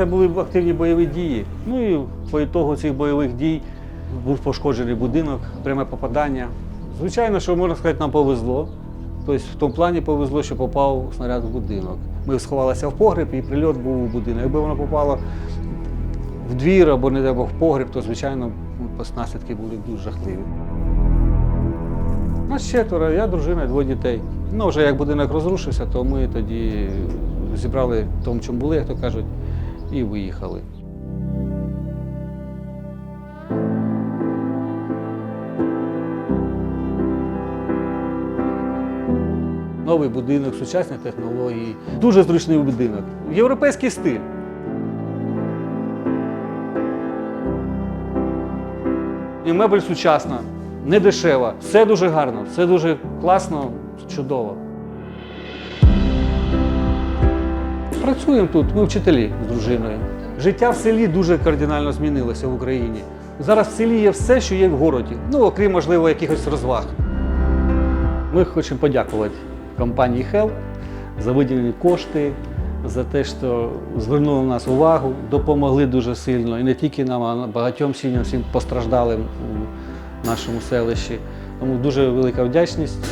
це були активні бойові дії. Ну і по ітогу цих бойових дій був пошкоджений будинок, пряме попадання. Звичайно, що можна сказати, нам повезло. Тобто в тому плані повезло, що попав снаряд в будинок. Ми сховалися в погреб і прильот був у будинок. Якби воно попало в двір або не Бог в погреб, то звичайно наслідки були дуже жахливі. Нас четверо, я дружина, двоє дітей. Ну, вже як будинок розрушився, то ми тоді зібрали тому, чому були, як то кажуть, і виїхали. Новий будинок, сучасні технології. Дуже зручний будинок. Європейський стиль. І мебель сучасна, не дешева. Все дуже гарно, все дуже класно, чудово. Працюємо тут, ми вчителі з дружиною. Життя в селі дуже кардинально змінилося в Україні. Зараз в селі є все, що є в городі, ну окрім, можливо, якихось розваг. Ми хочемо подякувати компанії Hell за виділені кошти, за те, що звернули на нас увагу, допомогли дуже сильно. І не тільки нам, а багатьом сім'ям, всім постраждалим у нашому селищі. Тому дуже велика вдячність.